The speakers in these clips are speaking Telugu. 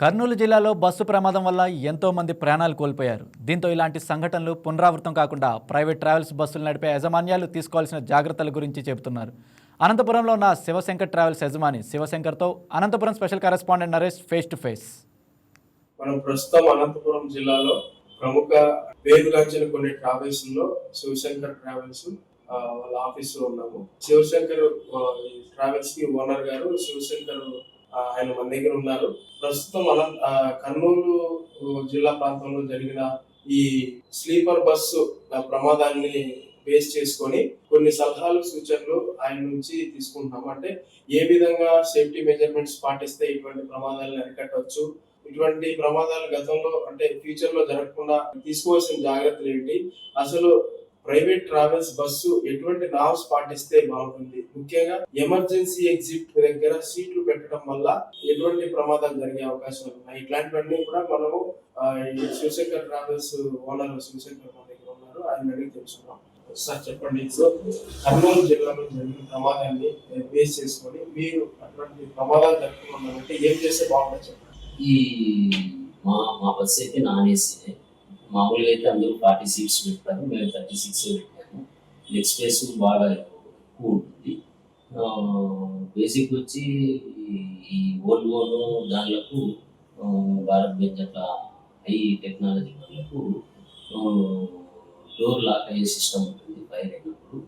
కర్నూలు జిల్లాలో బస్సు ప్రమాదం వల్ల ఎంతోమంది ప్రాణాలు కోల్పోయారు. దీంతో ఇలాంటి సంఘటనలు పునరావృతం కాకుండా ప్రైవేట్ ట్రావెల్స్ బస్సులు నడిపే యాజమాన్యాలు తీసుకోవాల్సిన జాగ్రత్తల గురించి చెబుతున్నారు. అనంతపురంలో ఉన్న శివశంకర్ ట్రావెల్స్ యజమాని శివశంకర్తో Anantapuram special correspondent Naresh face to face. మనం ప్రస్తుతం అనంతపురం జిల్లాలో ప్రముఖ పేరుగాంచిన కొన్ని ట్రావెల్స్లో శివశంకర్ ట్రావెల్స్ వాళ్ళ ఆఫీస్లో ఉన్నాము. శివశంకర్ ట్రావెల్స్కి ఓనర్ గారు శివశంకర్ ఆయన మన దగ్గర ఉన్నారు. ప్రస్తుతం అనంత కర్నూలు జిల్లా ప్రాంతంలో జరిగిన ఈ స్లీపర్ బస్సు ప్రమాదాన్ని బేస్ చేసుకొని కొన్ని సలహాలు సూచనలు ఆయన నుంచి తీసుకుంటున్నాం. అంటే ఏ విధంగా సేఫ్టీ మెజర్మెంట్స్ పాటిస్తే ఇటువంటి ప్రమాదాలను అరికట్టవచ్చు? ఇటువంటి ప్రమాదాలు గతంలో అంటే ఫ్యూచర్లో జరగకుండా తీసుకోవాల్సిన జాగ్రత్తలు ఏంటి? అసలు ప్రైవేట్ ట్రావెల్స్ బస్సు ఎటువంటి నామ్స్ పాటిస్తే బాగుంటుంది? ముఖ్యంగా ఎమర్జెన్సీ ఎగ్జిట్ దగ్గర సీట్లు పెట్టడం వల్ల ఎటువంటి ప్రమాదాలు జరిగే అవకాశాలు ఉన్నాయి? ఇట్లాంటివన్నీ కూడా మనము శివశంకర్ ట్రావెల్స్ ఓనర్ శివశంకర్ మా దగ్గర ఉన్నారు. ఆయన అడిగి తెలుసుకున్నాం సార్ చెప్పండి. సో కర్నూలు జిల్లాలో జరిగిన ప్రమాదాన్ని బేస్ చేసుకొని మీరు అటువంటి ప్రమాదాలు జరుగుతున్నారంటే ఏం చేస్తే బాగుంటుంది చెప్పండి? ఈ మా మా బస్సు అయితే నాన్ మామూలుగా అయితే అందరూ ఫార్టీ సీట్స్ పెట్టారు మేము థర్టీ సిక్స్ పెట్టాము. లెగ్ స్పేస్ బాగా ఎక్కువ ఉంటుంది. బేసిక్ వచ్చి ఈ- ఓల్డ్ ఓను దానిలకు భారత్ బెంజ్ అట్లా హై టెక్నాలజీ వాళ్ళకు డోర్ లాక్ అయ్యే సిస్టమ్ ఉంటుంది ఫైర్ అయినప్పుడు.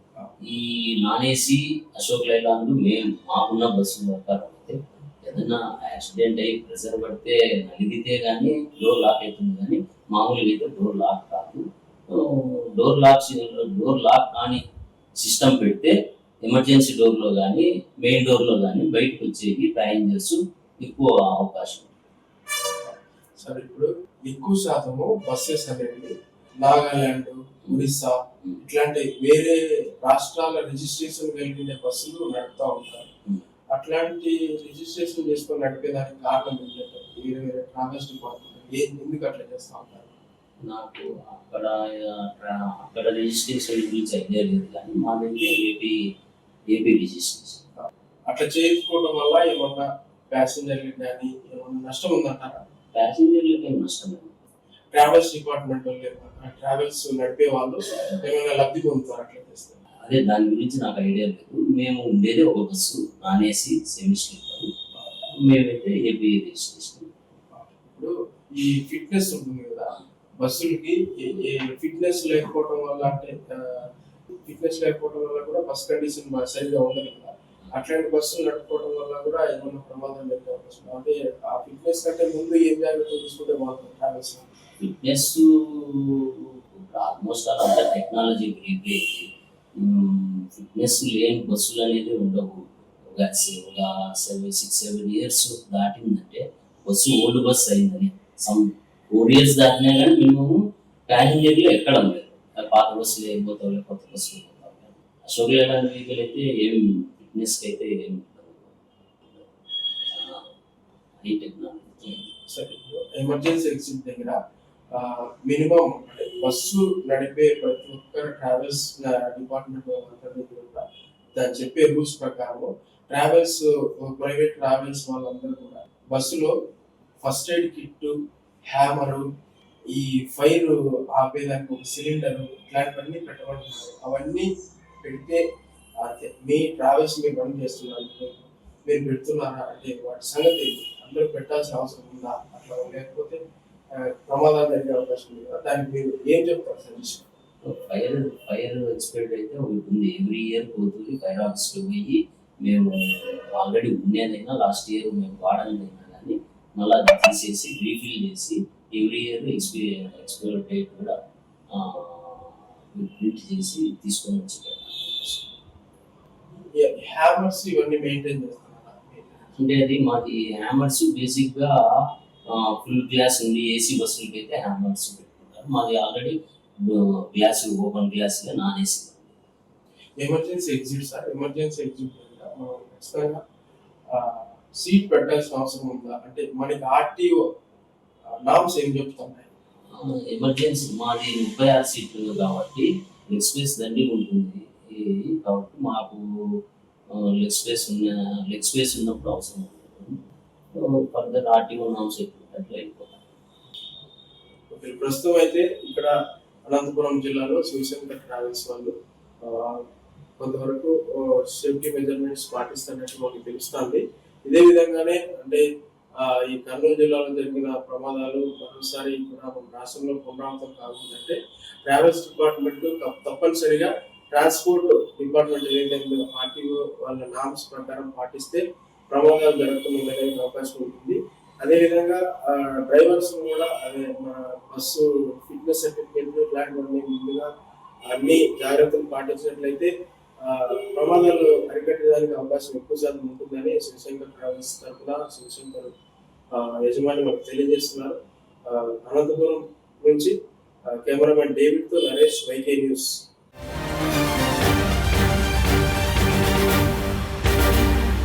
ఈ నాన్ ఏసీ అశోక్ లైలాండ్ మేము మాకున్న బస్సు ప్రకారం అయితే ఏదైనా యాక్సిడెంట్ అయ్యి ప్రెషర్ పడితే నలిగితే కానీ డోర్ లాక్ అవుతుంది కానీ మామూలుగా అయితే డోర్ లాక్ కాదు. డోర్ లాక్ డోర్ లాక్ కానీ సిస్టమ్ పెడితే ఎమర్జెన్సీ డోర్లో కానీ మెయిన్ డోర్లో కానీ బయటకు వచ్చేవి ప్యాసింజర్స్ ఎక్కువ అవకాశం. సరే ఇప్పుడు ఎక్కువ శాతము బస్సెస్ అనేవి నాగాలాండ్ ఒరిస్సా ఇట్లాంటి వేరే రాష్ట్రాల రిజిస్ట్రేషన్ కలిగిన బస్సులు నడుపుతా ఉంటారు. అట్లాంటి రిజిస్ట్రేషన్ చేసుకొని నడిపేదానికి కారణం ఏంటంటే వేరే వేరే ట్రావెల్స్ డిపార్ట్మెంట్ ఎందుకు అట్లా చేస్తా ఉంటారు? నాకు అక్కడ అక్కడ రిజిస్ట్రేషన్ గురించి ఐడియా లేదు కానీ మాదైతే ఏపీ ఏపీ రిజిస్ట్రేషన్ అట్లా చేయించుకోవడం వల్ల ఏమన్నా ప్యాసింజర్లకు కానీ ఏమన్నా నష్టం ఉందంటారా? ప్యాసింజర్లకి ఏం నష్టం ట్రావెల్స్ డిపార్ట్మెంట్ వాళ్ళు ట్రావెల్స్ నడిపే వాళ్ళు ఏమైనా లబ్ధి పొందుతారు అట్లా చేస్తే? అదే దాని గురించి నాకు ఐడియా లేదు. మేము ఉండేది ఒక bus non AC semi sleeper మేమైతే ఏపీ రిజిస్ట్రేషన్. ఇప్పుడు ఈ ఫిట్నెస్ ఉంటుంది కదా బస్సులకి ఫిట్నెస్ లేకపోవడం వల్ల అంటే ఫిట్నెస్ లేకపోవడం వల్ల కూడా బస్ కండిషన్ సరిగా ఉండదు కదా. అట్లాంటి బస్సులు నడుపుకోవడం వల్ల కూడా ఏమైనా ప్రమాదం జరిగే అవకాశం. అంటే ఆ ఫిట్నెస్ కంటే ముందు ఏం జాగ్రత్తలు తీసుకుంటే బాగుంటుంది ట్రావెల్స్ ఫిట్నెస్ ఆల్మోస్ట్ ఆల్ అంతా టెక్నాలజీ పెరిగిపోయింది. ఫిట్నెస్ లేని బస్సులు అనేది ఉండవు. ఒక సెవెన్ సిక్స్ సెవెన్ ఇయర్స్ దాటిందంటే బస్సు ఓల్డ్ బస్ అయిందని. సమ్ ఫోర్ ఇయర్స్ దాటినా కానీ మేము ప్యాసింజర్లు ఎక్కడం లేదు పాత బస్సులు అయిపోతాం కొత్త బస్సులు పోతాం అశోక్ లేలాంటి వెహికల్ అయితే ఏం ఫిట్నెస్కి అయితే ఏం హై టెక్నాలజీ సరే ఎమర్జెన్సీ ఎగ్జిట్ దగ్గర మినిమం అంటే బస్సు నడిపే ప్రతి ఒక్కరు ట్రావెల్స్ డిపార్ట్మెంట్ వాళ్ళందరి కూడా దాన్ని చెప్పే రూల్స్ ప్రకారం ట్రావెల్స్ ప్రైవేట్ ట్రావెల్స్ వాళ్ళందరూ కూడా బస్సులో ఫస్ట్ ఎయిడ్ కిట్ హ్యామరు ఈ ఫైర్ ఆపేదానికి ఒక సిలిండర్ ఇట్లాంటివన్నీ పెట్టబడుతున్నారు అవన్నీ పెడితే మీ ట్రావెల్స్ మీరు రన్ చేస్తున్నారు మీరు పెడుతున్నారా అంటే వాటి సంగతి అందరూ పెట్టాల్సిన అవసరం ఉందా? అట్లా లేకపోతే ప్రమాదాలు జరిగే అవకాశం ఉందా? దానికి మీరు ఏం చెప్తారు సజెషన్ ఫైర్ ఫైర్ ఎక్స్పర్ట్ అయితే ఉంటుంది ఎవ్రీ ఇయర్ పోతుంది ఫైర్ ఆఫీస్లో పోయి మేము ఆల్రెడీ ఉండేదైనా లాస్ట్ ఇయర్ మేము వాడలేదు. మళ్ళీ అది తీసేసి రీఫిల్ చేసి ఎవ్రీ ఇయర్ ఎక్స్పీ ఎక్స్పైర్ డేట్ కూడా ప్రింట్ చేసి తీసుకొని వచ్చి పెట్టాలి హ్యామర్స్ ఇవన్నీ మెయింటైన్ చేస్తున్నారా అంటే అది మాది హ్యామర్స్ బేసిక్గా ఫుల్ గ్లాస్ ఉంది ఏసీ బస్సులకి అయితే హ్యామర్స్ పెట్టుకుంటారు. మాది already glass open గ్లాస్గా non AC emergency exit sir emergency exit దగ్గర మనం ఖచ్చితంగా సీట్ పెట్టాల్సిన అవసరం ఉందా? అంటే మనకి ఆర్టీఓ నామ్స్ ఏం చెప్తున్నాయి? ఎమర్జెన్సీ మాది ముప్పై ఆరు సీట్లు కాబట్టి లెగ్ స్పేస్ దండి ఉంటుంది. కాబట్టి మాకు లెగ్ స్పేస్ ఉన్న లెగ్ స్పేస్ ఉన్నప్పుడు అవసరం ఫర్దర్ ఆర్టీఓ నామ్స్ ఎక్కువ అట్లా వెళ్ళిపోతాం ఓకే, ప్రస్తుతం అయితే ఇక్కడ అనంతపురం జిల్లాలో శివశంకర్ ట్రావెల్స్ వాళ్ళు కొంతవరకు సేఫ్టీ మెజర్మెంట్స్ పాటిస్తున్నట్టు మనకు తెలుస్తుంది. ఇదే విధంగానే అంటే ఈ కర్నూలు జిల్లాలో జరిగిన ప్రమాదాలు మరోసారి కూడా మన రాష్ట్రంలో పునరావృతం కాకుందంటే ట్రావెల్స్ డిపార్ట్మెంట్ తప్పనిసరిగా ట్రాన్స్పోర్ట్ డిపార్ట్మెంట్ ఏదైతే పార్టీ వాళ్ళ నామ్స్ ప్రకారం పాటిస్తే ప్రమాదాలు జరగకుండా అవకాశం ఉంటుంది. అదేవిధంగా డ్రైవర్స్ కూడా అదే మన బస్సు ఫిట్నెస్ సర్టిఫికేట్లు ఇలాంటివన్నీ ముందుగా అన్ని జాగ్రత్తలు పాటించినట్లయితే ప్రమాదాలు అరికట్టడానికి అవకాశం ఎక్కువ శాతం ఉంటుందని శివశంకర్ ట్రావెల్స్ తరఫున శివశంకర్ ఆ, యజమాని మనకు తెలియజేస్తున్నారు. అనంతపురం నుంచి కెమెరామెన్ డేవిడ్తో నరేష్ వైకే న్యూస్.